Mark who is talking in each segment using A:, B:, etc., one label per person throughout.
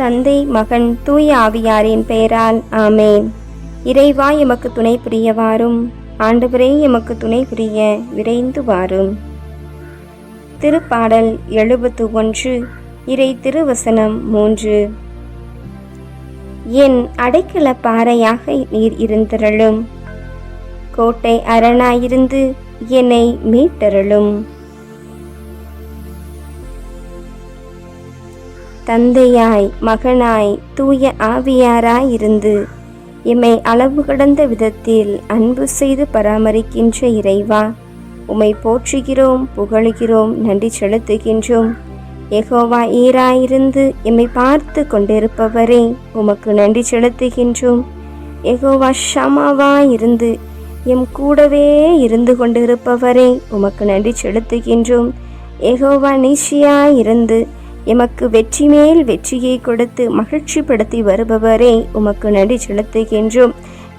A: தந்தை மகன் தூய ஆவியாரின் பெயரால் ஆமேன். இறைவா எமக்கு துணை புரியவாரும். ஆண்டவரே எமக்கு துணை புரிய விரைந்து வாரும். திருப்பாடல் எழுபத்து ஒன்று இறை திருவசனம் மூன்று. என் அடைக்கல பாறையாக நீர் இருந்திரளும். கோட்டை அரணாயிருந்து என்னை மீட்டருளும். தந்தையாய் மகனாய் தூய ஆவியாராய் இருந்து எம்மை அளவு கடந்த விதத்தில் அன்பு செய்து பராமரிக்கின்ற இறைவா உம்மை போற்றுகிறோம் புகழுகிறோம் நன்றி செலுத்துகின்றோம். எகோவா ஈராயிருந்து எம்மை பார்த்து கொண்டிருப்பவரே உமக்கு நன்றி செலுத்துகின்றோம். எகோவா ஷமாவா இருந்து எம் கூடவே இருந்து கொண்டிருப்பவரே உமக்கு நன்றி செலுத்துகின்றோம். எகோவா நிஷியா இருந்து எமக்கு வெற்றி மேல் வெற்றியை கொடுத்து மகிழ்ச்சிப்படுத்தி வருபவரே உமக்கு நன்றி செலுத்துகின்றோம்.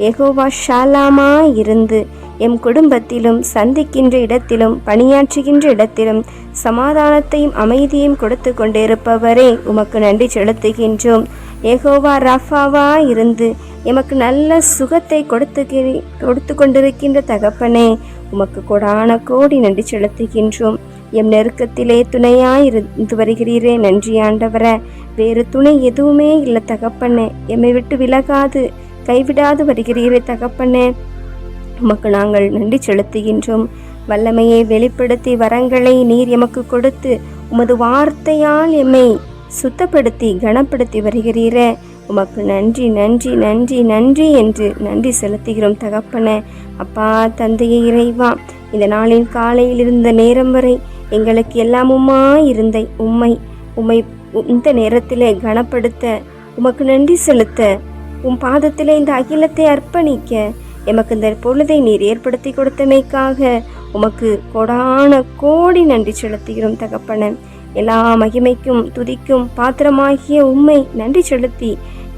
A: எகோவா ஷாலாமா இருந்து எம் குடும்பத்திலும் சந்திக்கின்ற இடத்திலும் பணியாற்றுகின்ற இடத்திலும் சமாதானத்தையும் அமைதியையும் கொடுத்து கொண்டிருப்பவரே உமக்கு நன்றி செலுத்துகின்றோம். எகோவா ரஃபாவா இருந்து எமக்கு நல்ல சுகத்தை கொடுத்து கொடுத்து கொண்டிருக்கின்ற தகப்பனே உமக்கு கொடான கோடி நன்றி செலுத்துகின்றோம். எம் நெருக்கத்திலே துணையாய் இருந்து வருகிறீரே நன்றி ஆண்டவர. வேறு துணை எதுவுமே இல்லை தகப்பண்ணே எம்மை விட்டு விலகாது கைவிடாது வருகிறீரே தகப்பண்ணே உமக்கு நாங்கள் நன்றி செலுத்துகின்றோம். வல்லமையை வெளிப்படுத்தி வரங்களை நீர் எமக்கு கொடுத்து உமது வார்த்தையால் எம்மை சுத்தப்படுத்தி கனப்படுத்தி வருகிறீரே. உமக்கு நன்றி நன்றி நன்றி நன்றி என்று நன்றி செலுத்துகிறோம் தகப்பன. அப்பா தந்தையை இறைவா இந்த நாளின் காலையில் இருந்த நேரம் வரை எங்களுக்கு எல்லாமுமா இருந்த. உம்மை உம்மை இந்த நேரத்திலே கனப்படுத்த உமக்கு நன்றி செலுத்த உம் பாதத்திலே இந்த அகிலத்தை அர்ப்பணிக்க எமக்கு இந்த பொழுதை நீர் ஏற்படுத்தி கொடுத்தமைக்காக உமக்கு கொடான கோடி நன்றி செலுத்துகிறோம் தகப்பன. எல்லா மகிமைக்கும் துதிக்கும் பாத்திரமாகிய உம்மை நன்றி செலுத்தி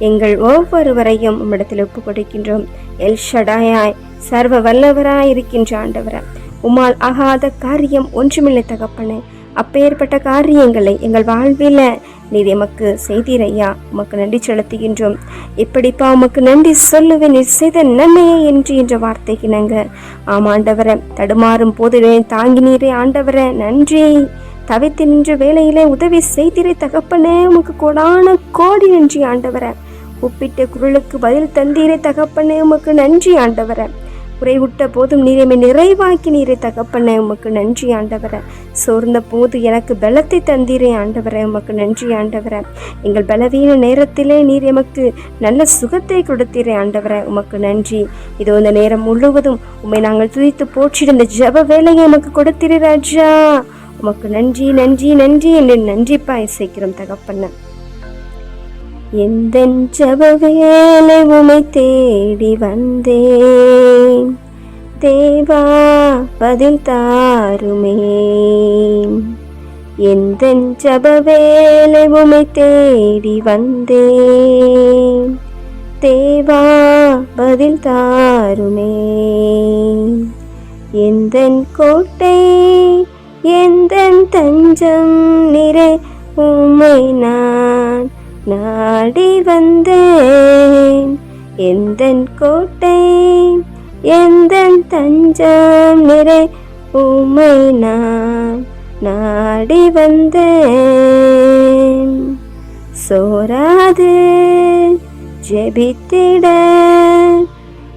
A: எங்கள் ஒவ்வொருவரையும் உம்மிடத்தில் ஒப்பு கொடுக்கின்றோம் எல் ஷடாயாய் சர்வ வல்லவராய் இருக்கின்ற ஆண்டவர. உம்மால் ஆகாத காரியம் ஒன்றுமில்லை தகப்பனே. அப்பேற்பட்ட காரியங்களை எங்கள் வாழ்வில் நீர் எமக்கு செய்தீரையா? உமக்கு நன்றி செலுத்துகின்றோம். எப்படிப்பா உமக்கு நன்றி சொல்லுவேன் நீர் செய்த நன்மையே என்று என்ற வார்த்தைக்கு ஆம் ஆண்டவரை தடுமாறும் போது தாங்கினீரே ஆண்டவரை நன்றி. தவித்து நின்ற வேலையிலே உதவி செய்திரை தகப்பனே உமக்கு கொடான கோடி நன்றி ஆண்டவர. ஒப்பிட்ட குரலுக்கு பதில் தந்தீரை தகப்பனே உமக்கு நன்றி ஆண்டவர. குறைவுட்ட போதும் நீரை நிறைவாக்கி நீரை தகப்பனே உமக்கு நன்றி ஆண்டவரை. சோர்ந்த போது எனக்கு பலத்தை தந்தீரே ஆண்டவரை உமக்கு நன்றி ஆண்டவரை. எங்கள் பலவீன நேரத்திலே நீர் எமக்கு நல்ல சுகத்தை கொடுத்தீரே ஆண்டவரை உமக்கு நன்றி. இதோ இந்த நேரம் முழுவதும் உண்மை நாங்கள் துதித்து போற்றிருந்த ஜப வேலையை எமக்கு கொடுத்தீரே ராஜா. உமக்கு நன்றி நன்றி நன்றி என்று நன்றிப்பா இசைக்கிறோம் தகப்பண்ண எந்த ஜப வேலை உமை தேடி வந்தேன். தேவா பதில் தாருமே. எந்த ஜப வேலை உமை தேடி வந்தேன். தேவா பதில் தாருமே. எந்த கோட்டை எந்த தஞ்சம் நிறை உமை நான். நாடி வந்தேன். எந்த கோட்டை எந்த தஞ்சம் நிறை உமை நான் நாடி வந்தேன். சோராது ஜெபித்திட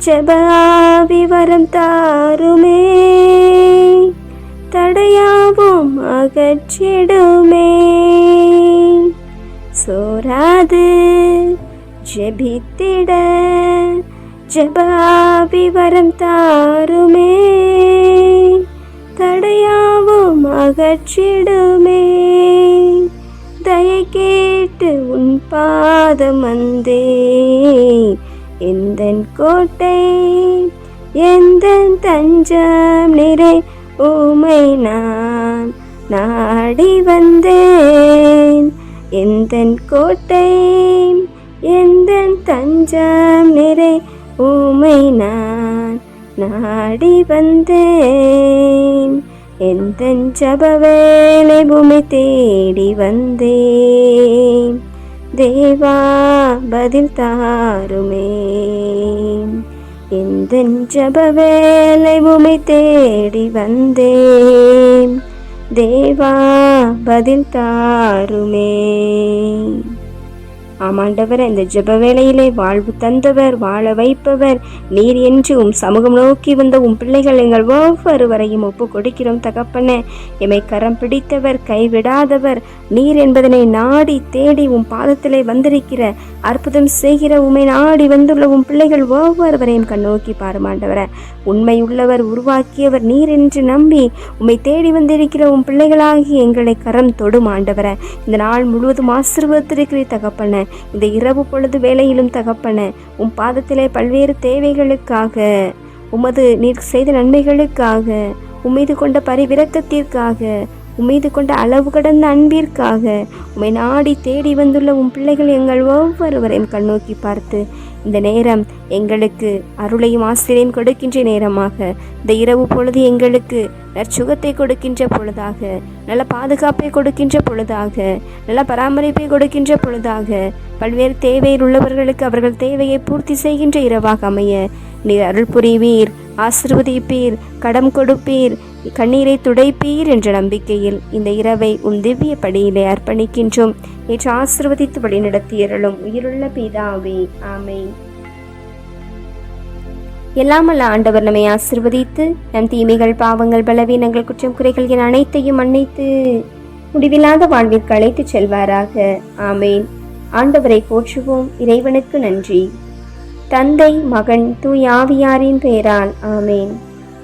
A: ஜபாவி வரம் தாருமே. தடையாவும் அகற்றிடுமே. சோராது ஜெபித்திட ஜபாவி வரம் தாருமே. தடையாவும் அகற்றிடுமே தயை கேட்டு உன் பாதம் வந்தே. எந்த கோட்டை எந்த தஞ்சம் நிறை உமை நான் நாடி வந்தேன். எந்தன் கோட்டை எந்தன் தஞ்சம் நிறை ஊமை நான் நாடி வந்தேன். எந்தன் ஜபவேலை பூமி தேடி வந்தேன். தேவா பதில் தாருமே. எந்தன் ஜபவேலை பூமி தேடி வந்தேன். தேவா பதில் தாருமே. ஆமாண்டவர் இந்த ஜெப வேளையிலே வாழ்வு தந்தவர் வாழ வைப்பவர். நீர் என்று உம் சமூகம் நோக்கி வந்த உம் பிள்ளைகள் எங்கள் ஒவ்வொருவரையும் ஒப்பு கொடுக்கிறோம் தகப்பன. எமை கரம் பிடித்தவர் கைவிடாதவர். நீர் என்பதனை நாடி தேடி உம் பாதத்திலே வந்திருக்கிற அற்புதம் செய்கிற உமை நாடி வந்துள்ள உம் பிள்ளைகள் ஒவ்வொருவரையும் கண்ணோக்கி பாருமாண்டவர. உண்மை உள்ளவர் உருவாக்கியவர் நீர் என்று நம்பி உம்மை தேடி வந்திருக்கிற உம் பிள்ளைகளாகி எங்களை கரம் தொடும் ஆண்டவர இந்த நாள் முழுவதும் ஆசீர்வதித்திருக்கிற தகப்பன. இந்த இரவு பொழுது வேலையிலும் தகப்பன உம் பாதத்திலே பல்வேறு தேவைகளுக்காக உமது நீர் செய்த நன்மைகளுக்காக உம்மீது கொண்ட பரிவிரக்கத்திற்காக உமீது கொண்ட அளவு கடந்த அன்பிற்காக உமை நாடி தேடி வந்துள்ள உம் பிள்ளைகள் எங்கள் ஒவ்வொருவரையும் கண்ணோக்கி பார்த்து இந்த நேரம் எங்களுக்கு அருளையும் ஆசிரியம் கொடுக்கின்ற நேரமாக இந்த இரவு பொழுது எங்களுக்கு நற்சுகத்தை கொடுக்கின்ற பொழுதாக நல்ல பாதுகாப்பை கொடுக்கின்ற பொழுதாக நல்ல பராமரிப்பை கொடுக்கின்ற பொழுதாக பல்வேறு தேவையில் உள்ளவர்களுக்கு அவர்கள் தேவையை பூர்த்தி செய்கின்ற இரவாக அமைய நீர் அருள் புரிவீர் ஆசிர்வதிப்பீர் கடம் கொடுப்பீர் கண்ணீரை துடைப்பீர் என்ற நம்பிக்கையில் இந்த இரவை உன் திவ்ய படியிலே அர்ப்பணிக்கின்றோம். நேற்று ஆசிர்வதித்து வழிநடத்தியருளும் உயிருள்ள பீதாவே ஆமே எல்லாமல்ல ஆண்டவர் நம்மை ஆசிர்வதித்து நம் தீமைகள் பாவங்கள் பலவீனங்கள் குற்றம் குறைகள் என அனைத்தையும் மன்னித்து முடிவில்லாத வாழ்விற்கு அழைத்து செல்வாராக ஆமேன். ஆண்டவரை போற்றுவோம் இறைவனுக்கு நன்றி. தந்தை மகன் தூயாவியாரின் பெயரால் ஆமேன்.